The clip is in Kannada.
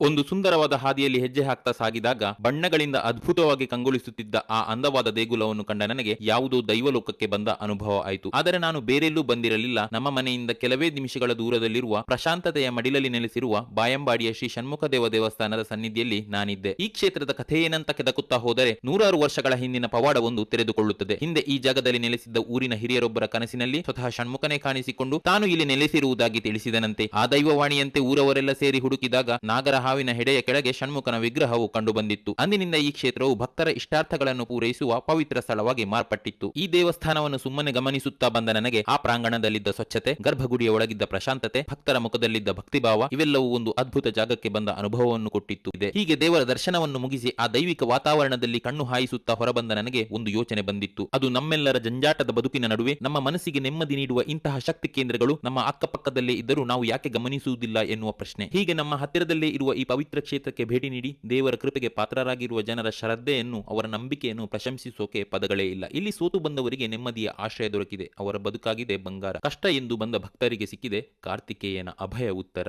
ಒಂದು ಸುಂದರವಾದ ಹಾದಿಯಲ್ಲಿ ಹೆಜ್ಜೆ ಹಾಕ್ತಾ ಸಾಗಿದಾಗ ಬಣ್ಣಗಳಿಂದ ಅದ್ಭುತವಾಗಿ ಕಂಗೊಳಿಸುತ್ತಿದ್ದ ಆ ಅಂದವಾದ ದೇಗುಲವನ್ನು ಕಂಡ ನನಗೆ ಯಾವುದೋ ದೈವಲೋಕಕ್ಕೆ ಬಂದ ಅನುಭವ ಆಯಿತು. ಆದರೆ ನಾನು ಬೇರೆಲ್ಲೂ ಬಂದಿರಲಿಲ್ಲ. ನಮ್ಮ ಮನೆಯಿಂದ ಕೆಲವೇ ನಿಮಿಷಗಳ ದೂರದಲ್ಲಿರುವ ಪ್ರಶಾಂತತೆಯ ಮಡಿಲಲ್ಲಿ ನೆಲೆಸಿರುವ ಬಾಯಂಬಾಡಿಯ ಶ್ರೀ ಷಣ್ಮುಖದೇವ ದೇವಸ್ಥಾನದ ಸನ್ನಿಧಿಯಲ್ಲಿ ನಾನಿದ್ದೆ. ಈ ಕ್ಷೇತ್ರದ ಕಥೆ ಏನಂತ ಕೆದಕುತ್ತಾ ಹೋದರೆ ನೂರಾರು ವರ್ಷಗಳ ಹಿಂದಿನ ಪವಾಡವೊಂದು ತೆರೆದುಕೊಳ್ಳುತ್ತದೆ. ಹಿಂದೆ ಈ ಜಾಗದಲ್ಲಿ ನೆಲೆಸಿದ್ದ ಊರಿನ ಹಿರಿಯರೊಬ್ಬರ ಕನಸಿನಲ್ಲಿ ಸ್ವತಃ ಷಣ್ಮುಖನೇ ಕಾಣಿಸಿಕೊಂಡು ತಾನು ಇಲ್ಲಿ ನೆಲೆಸಿರುವುದಾಗಿ ತಿಳಿಸಿದನಂತೆ. ಆ ದೈವವಾಣಿಯಂತೆ ಊರವರೆಲ್ಲ ಸೇರಿ ಹುಡುಕಿದಾಗ ನಾಗರ ಹಾವಿನ ಹೆಡೆಯ ಕೆಳಗೆ ಷಣ್ಮುಖನ ವಿಗ್ರಹವು ಕಂಡುಬಂದಿತ್ತು. ಅಂದಿನಿಂದ ಈ ಕ್ಷೇತ್ರವು ಭಕ್ತರ ಇಷ್ಟಾರ್ಥಗಳನ್ನು ಪೂರೈಸುವ ಪವಿತ್ರ ಸ್ಥಳವಾಗಿ ಮಾರ್ಪಟ್ಟಿತ್ತು. ಈ ದೇವಸ್ಥಾನವನ್ನು ಸುಮ್ಮನೆ ಗಮನಿಸುತ್ತಾ ಬಂದ ನನಗೆ ಆ ಪ್ರಾಂಗಣದಲ್ಲಿದ್ದ ಸ್ವಚ್ಛತೆ, ಗರ್ಭಗುಡಿಯ ಒಳಗಿದ್ದ ಪ್ರಶಾಂತತೆ, ಭಕ್ತರ ಮುಖದಲ್ಲಿದ್ದ ಭಕ್ತಿಭಾವ ಇವೆಲ್ಲವೂ ಒಂದು ಅದ್ಭುತ ಜಾಗಕ್ಕೆ ಬಂದ ಅನುಭವವನ್ನು ಕೊಟ್ಟಿತ್ತು. ಇದೆ. ಹೀಗೆ ದೇವರ ದರ್ಶನವನ್ನು ಮುಗಿಸಿ ಆ ದೈವಿಕ ವಾತಾವರಣದಲ್ಲಿ ಕಣ್ಣು ಹಾಯಿಸುತ್ತಾ ಹೊರಬಂದ ನನಗೆ ಒಂದು ಯೋಚನೆ ಬಂದಿತ್ತು. ಅದು ನಮ್ಮೆಲ್ಲರ ಜಂಜಾಟದ ಬದುಕಿನ ನಡುವೆ ನಮ್ಮ ಮನಸ್ಸಿಗೆ ನೆಮ್ಮದಿ ನೀಡುವ ಇಂತಹ ಶಕ್ತಿ ಕೇಂದ್ರಗಳು ನಮ್ಮ ಅಕ್ಕಪಕ್ಕದಲ್ಲೇ ಇದ್ದರೂ ನಾವು ಯಾಕೆ ಗಮನಿಸುವುದಿಲ್ಲ ಎನ್ನುವ ಪ್ರಶ್ನೆ. ಹೀಗೆ ನಮ್ಮ ಹತ್ತಿರದಲ್ಲೇ ಇರುವ ಈ ಪವಿತ್ರ ಕ್ಷೇತ್ರಕ್ಕೆ ಭೇಟಿ ನೀಡಿ ದೇವರ ಕೃಪೆಗೆ ಪಾತ್ರರಾಗಿರುವ ಜನರ ಶ್ರದ್ಧೆಯನ್ನು, ಅವರ ನಂಬಿಕೆಯನ್ನು ಪ್ರಶಂಸಿಸೋಕೆ ಪದಗಳೇ ಇಲ್ಲ. ಇಲ್ಲಿ ಸೋತು ಬಂದವರಿಗೆ ನೆಮ್ಮದಿಯ ಆಶ್ರಯ ದೊರಕಿದೆ. ಅವರ ಬದುಕಾಗಿದೆ ಬಂಗಾರ. ಕಷ್ಟ ಎಂದು ಬಂದ ಭಕ್ತರಿಗೆ ಸಿಕ್ಕಿದೆ ಕಾರ್ತಿಕೇಯನ ಅಭಯ ಉತ್ತರ.